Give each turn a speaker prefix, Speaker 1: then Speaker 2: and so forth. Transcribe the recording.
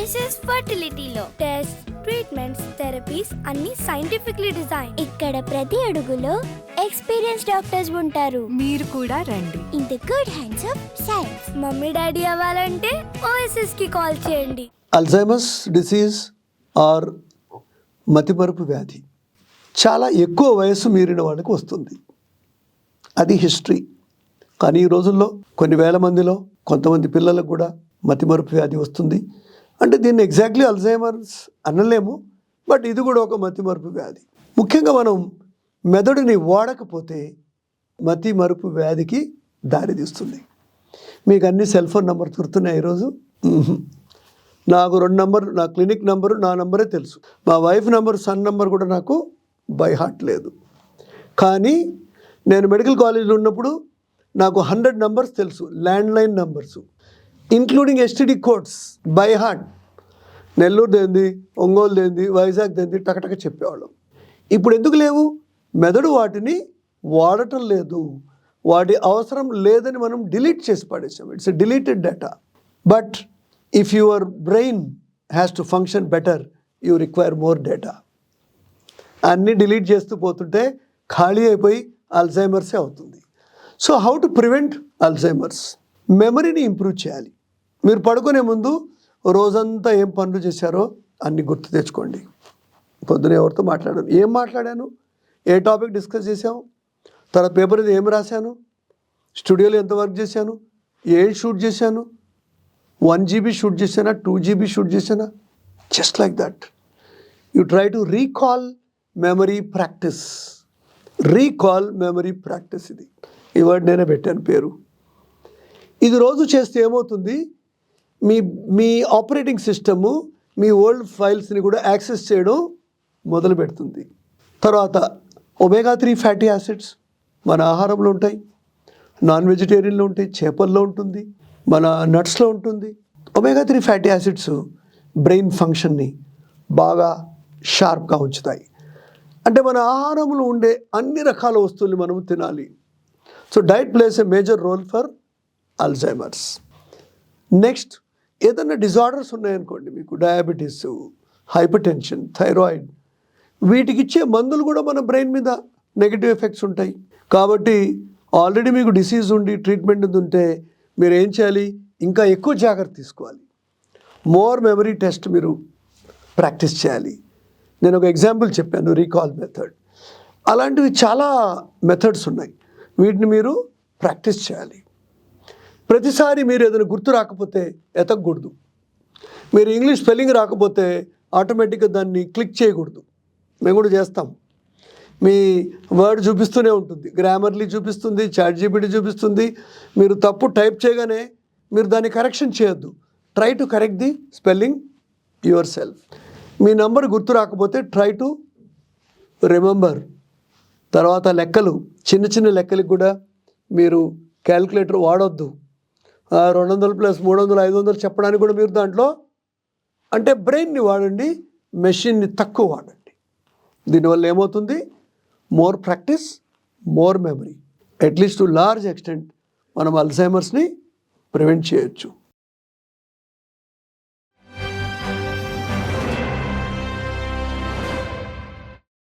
Speaker 1: OSS ఫర్టిలిటీలో test treatments therapies అన్ని scientifically design
Speaker 2: ఇక్కడ ప్రతి అడుగులో ఎక్స్పీరియన్స్ డాక్టర్స్ ఉంటారు.
Speaker 3: మీరు కూడా రండి.
Speaker 2: In the good hands of science
Speaker 1: mummy daddy అవ్వాలంటే ఓఎస్ఎస్కి కాల్ చేయండి.
Speaker 4: అల్జైమస్ డిసీజ్ ఆర్ మతిమరుపు వ్యాధి. చాలా ఎక్కువ వయస్సు మీరిన వాళ్ళకి వస్తుంది. అది హిస్టరీ కానీ ఈ రోజుల్లో కొన్ని వేల మందిలో కొంతమంది పిల్లలకు కూడా మతిమరుపు వ్యాధి వస్తుంది. అంటే దీన్ని ఎగ్జాక్ట్లీ అల్జైమర్స్ అనలేము బట్ ఇది కూడా ఒక మతిమరుపు వ్యాధి. ముఖ్యంగా మనం మెదడుని వాడకపోతే మతి మరుపు వ్యాధికి దారితీస్తుంది మీకు అన్ని సెల్ ఫోన్ నెంబర్ గుర్తున్నాయి ఈరోజు? నాకు రెండు నంబర్ నా క్లినిక్ నంబరు నా నంబరే తెలుసు. మా వైఫ్ నంబర్ సన్ నంబర్ కూడా నాకు బై హార్ట్ లేదు. కానీ నేను మెడికల్ కాలేజీలో ఉన్నప్పుడు నాకు హండ్రెడ్ నంబర్స్ తెలుసు landline line including STD codes by heart Nellore దేంది Ongole దేంది వైజాగ్ దేంది టకటక చెప్పేవాళ్ళం. ఇప్పుడు ఎందుకు లేవు? మెదడు వాటిని వాడటం లేదు. వాటి అవసరం లేదని మనం డిలీట్ చేసి పడేసాం. It's deleted data but if your brain has to function better you require more data అన్నీ డిలీట్ చేస్తూ పోతుంటే ఖాళీ అయిపోయి అల్జైమర్సే అవుతుంది. So how to prevent Alzheimer's మెమరీని ఇంప్రూవ్ చేయాలి. మీరు పడుకునే ముందు రోజంతా ఏం పనులు చేశారో అన్ని గుర్తు తెచ్చుకోండి. పొద్దున ఎవరితో మాట్లాడాను. ఏం మాట్లాడాను? ఏ టాపిక్ డిస్కస్ చేశాము తర్వాత పేపర్ మీద ఏం రాశాను? స్టూడియోలో ఎంత వర్క్ చేశాను? ఏం షూట్ చేశాను? వన్ జీబీ షూట్ చేశానా? టూ జీబీ షూట్ చేశానా? Just like that. You try to recall memory practice. Recall memory practice ఇది. ఈ వర్డ్ నేనే పెట్టాను పేరు. ఇది రోజు చేస్తే ఏమవుతుంది? మీ మీ ఆపరేటింగ్ సిస్టము మీ ఓల్డ్ ఫైల్స్ని కూడా యాక్సెస్ చేయడం మొదలు పెడుతుంది. తర్వాత ఒమేగా త్రీ ఫ్యాటీ యాసిడ్స్ మన ఆహారంలో ఉంటాయి నాన్ వెజిటేరియన్లో ఉంటాయి చేపల్లో ఉంటుంది మన నట్స్లో ఉంటుంది. Omega three fatty acids brain ఫంక్షన్ని బాగా షార్ప్గా ఉంచుతాయి. అంటే మన ఆహారంలో ఉండే అన్ని రకాల వస్తువుల్ని మనం తినాలి. So diet plays a major role for Alzheimer's next ఏదైనా డిజార్డర్స్ ఉన్నాయనుకోండి మీకు డయాబెటీస్ హైపర్ టెన్షన్ థైరాయిడ్ వీటికి ఇచ్చే మందులు కూడా మన బ్రెయిన్ మీద నెగిటివ్ ఎఫెక్ట్స్ ఉంటాయి. కాబట్టి ఆల్రెడీ మీకు డిసీజ్ ఉండి ట్రీట్మెంట్ ఉంటే మీరు ఏం చేయాలి? ఇంకా ఎక్కువ జాగ్రత్త తీసుకోవాలి. మోర్ మెమరీ టెస్ట్ మీరు ప్రాక్టీస్ చేయాలి. నేను ఒక ఎగ్జాంపుల్ చెప్పాను రీకాల్ మెథడ్ అలాంటివి చాలా మెథడ్స్ ఉన్నాయి. వీటిని మీరు ప్రాక్టీస్ చేయాలి. ప్రతిసారి మీరు ఏదైనా గుర్తు రాకపోతే ఎతకూడదు మీరు ఇంగ్లీష్ స్పెల్లింగ్ రాకపోతే ఆటోమేటిక్గా దాన్ని క్లిక్ చేయకూడదు. మేము కూడా చేస్తాం. మీ వర్డ్ చూపిస్తూనే ఉంటుంది. గ్రామర్లీ చూపిస్తుంది చాట్ జీపీటీ చూపిస్తుంది. మీరు తప్పు టైప్ చేయగానే మీరు దాన్ని కరెక్షన్ చేయొద్దు. Try to correct the spelling yourself. Me number గుర్తు రాకపోతే ట్రై టు రిమెంబర్. తర్వాత లెక్కలు చిన్న చిన్న లెక్కలకు కూడా మీరు క్యాల్కులేటర్ వాడొద్దు. రెండు వందలు ప్లస్ మూడు వందలు ఐదు వందలు చెప్పడానికి కూడా మీరు దాంట్లో అంటే బ్రెయిన్ని వాడండి మెషిన్ని తక్కువ వాడండి. దీనివల్ల ఏమవుతుంది? More practice more memory. At least to large extent మనం అల్జైమర్స్ని ప్రివెంట్ చేయొచ్చు.